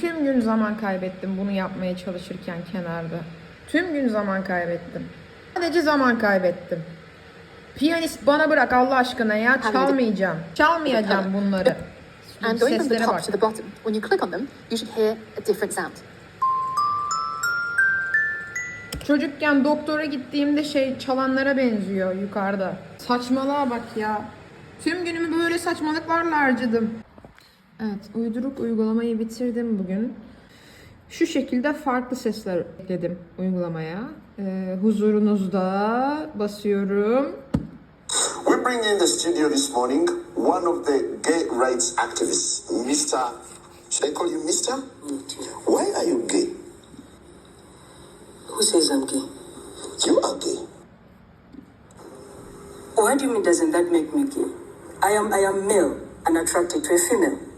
Tüm gün zaman kaybettim bunu yapmaya çalışırken kenarda. Tüm gün zaman kaybettim. Sadece zaman kaybettim. Piyanist bana bırak Allah aşkına ya çalmayacağım. Çalmayacağım bunları. And going from the top to the bottom, when you click on them, you should hear a different sound. Çocukken doktora gittiğimde şey çalanlara benziyor yukarıda. Saçmalığa bak ya. Tüm günümü böyle saçmalıklarla harcadım. Evet, uyduruk uygulamayı bitirdim bugün. Şu şekilde farklı sesler ekledim uygulamaya. Ee, huzurunuzda basıyorum. We bring in the studio this morning one of the gay rights activists, Mr. Should I call you Mr.? Why are you gay? Who says I'm gay? You are gay. What do you mean doesn't that make me gay? I am I am male and attracted to a female.